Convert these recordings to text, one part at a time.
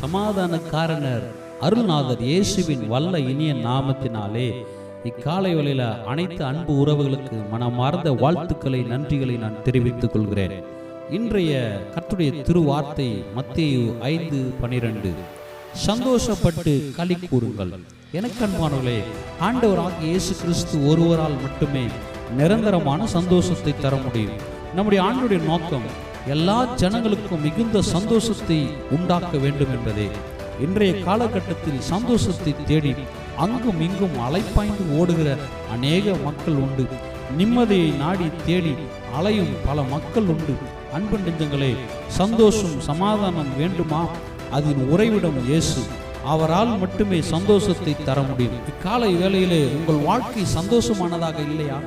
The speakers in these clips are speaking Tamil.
சமாதானக்காரனர் அருள்நாதர் இயேசுவின் வல்ல இனிய நாமத்தினாலே இக்காலை வேளையில அனைத்து அன்பு உறவுகளுக்கு மனமார்ந்த வாழ்த்துக்களை நன்றிகளை நான் தெரிவித்துக் கொள்கிறேன். இன்றைய கத்துடைய திருவார்த்தை மத்திய ஐந்து பனிரெண்டு. சந்தோஷப்பட்டு களி கூறுங்கள். எனக்கு ஆண்டவராக இயேசு கிறிஸ்து ஒருவரால் மட்டுமே நிரந்தரமான சந்தோஷத்தை தர முடியும். நம்முடைய ஆண்டுடைய நோக்கம் எல்லா ஜனங்களுக்கும் மிகுந்த சந்தோஷத்தை உண்டாக்க வேண்டும் என்பதே இன்றைய காலகட்டத்தில் சந்தோஷத்தை தேடி அங்கும் இங்கும் அலைப்பாய்ந்து ஓடுகிற அநேக மக்கள் உண்டு. நிம்மதியை நாடி தேடி அலையும் பல மக்கள் உண்டு. அன்பு நெஞ்சங்களே சந்தோஷம் சமாதானம் வேண்டுமா? அதன் உறைவிடம் இயேசு அவரால் மட்டுமே சந்தோஷத்தை தர முடியும். இக்காலை வேளையிலே உங்கள் வாழ்க்கை சந்தோஷமானதாக இல்லையா?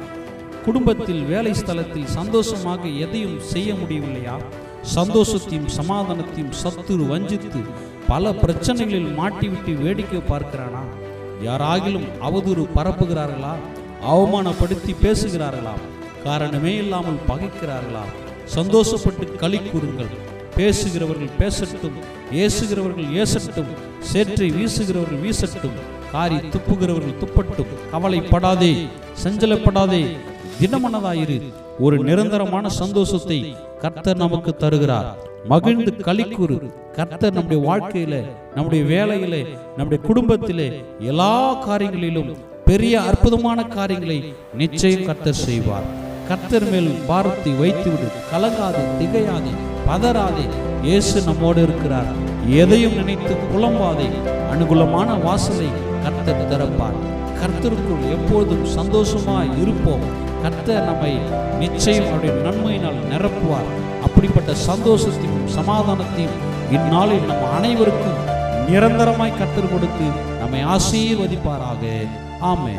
குடும்பத்தில் வேலை ஸ்தலத்தில் சந்தோஷமாக எதையும் செய்ய முடியவில்லையா? சந்தோஷத்தையும் சமாதானத்தையும் சத்துரு வஞ்சித்து பல பிரச்சனைகளில் மாட்டிவிட்டு வேடிக்கை பார்க்கிறானா? யாராகிலும் அவதூறு பரப்புகிறார்களா? அவமானப்படுத்தி பேசுகிறார்களா? காரணமே இல்லாமல் பகைக்கிறார்களா? சந்தோஷப்பட்டு களி கூறுங்கள். பேசுகிறவர்கள் பேசட்டும் ஏசுகிறவர்கள் ஏசட்டும் சேற்றை வீசுகிறவர்கள் வீசட்டும் காரி துப்புகிறவர்கள் துப்பட்டும் கவலைப்படாதே செஞ்சலப்படாதே தினமனதாயிரு ஒரு நிரந்தரமான சந்தோஷத்தை கர்த்தர் நமக்கு தருகிறார். மகிழ்ந்து களிக்கூறு. கர்த்தர் நம்முடைய வாழ்க்கையில நம்முடைய வேலையில நம்முடைய குடும்பத்திலே எல்லா காரியங்களிலும் பெரிய அற்புதமான காரியங்களை நிச்சயம் கர்த்தர் செய்வார். கர்த்தர் மேல் பாரத்தை வைத்துவிடு கலங்காது திகையாதே பதறாதே. இயேசு நம்மோடு இருக்கிறார். எதையும் நினைத்து புலம்பாதே. அனுகூலமான வாசலை கர்த்தர் திறப்பார். கர்த்தருக்குள் எப்போதும் சந்தோஷமாய் இருப்போம். கர்த்தர் நம்மை நிச்சயம் அவருடைய நன்மையினால் நிரப்புவார். அப்படிப்பட்ட சந்தோஷத்தையும் சமாதானத்தையும் இந்நாளில் நம்ம அனைவருக்கும் நிரந்தரமாய் கற்றுக் கொடுத்து நம்மை ஆசீர்வதிப்பாராக. ஆமே